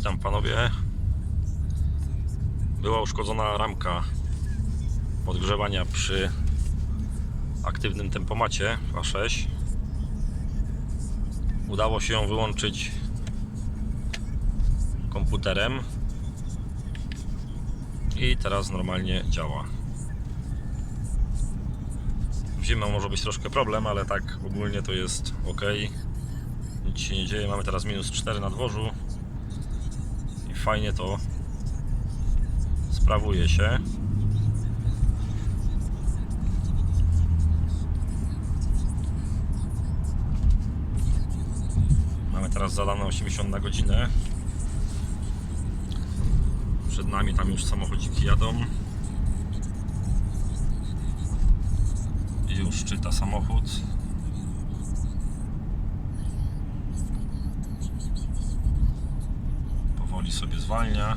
Witam panowie. Była uszkodzona ramka podgrzewania przy aktywnym tempomacie A6. Udało się ją wyłączyć komputerem i teraz normalnie działa. W zimę może być troszkę problem, ale tak ogólnie to jest ok. Nic się nie dzieje. Mamy teraz minus 4 na dworzu fajnie to sprawuje się. Mamy teraz zadane 80 na godzinę. Przed nami tam już samochodziki jadą. Już czyta samochód. Powoli sobie zwalnia.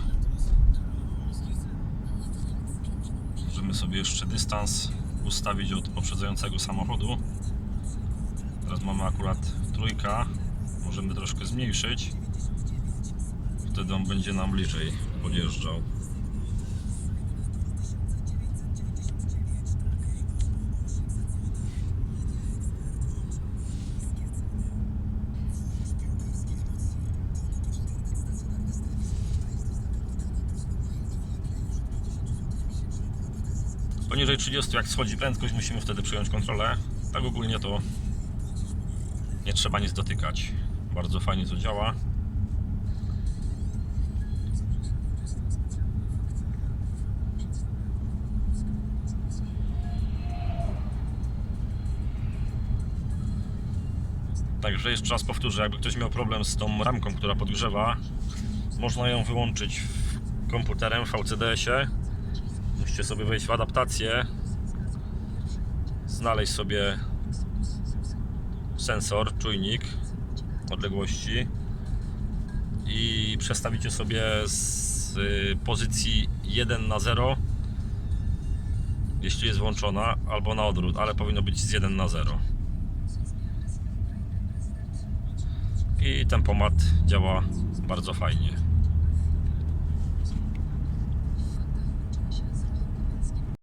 Możemy sobie jeszcze dystans ustawić od poprzedzającego samochodu. Teraz mamy akurat trójka. Możemy troszkę zmniejszyć. Wtedy on będzie nam bliżej podjeżdżał. Poniżej 30 jak schodzi prędkość musimy wtedy przyjąć kontrolę. Tak ogólnie to nie trzeba nic dotykać. Bardzo fajnie to działa. Także jeszcze raz powtórzę, jakby ktoś miał problem z tą ramką, która podgrzewa, można ją wyłączyć komputerem w VCDS-ie. Musicie sobie wejść w adaptację, znaleźć sobie sensor, czujnik odległości i przestawicie sobie z y, pozycji 1 na 0 jeśli jest włączona, albo na odwrót, ale powinno być z 1 na 0 i tempomat działa bardzo fajnie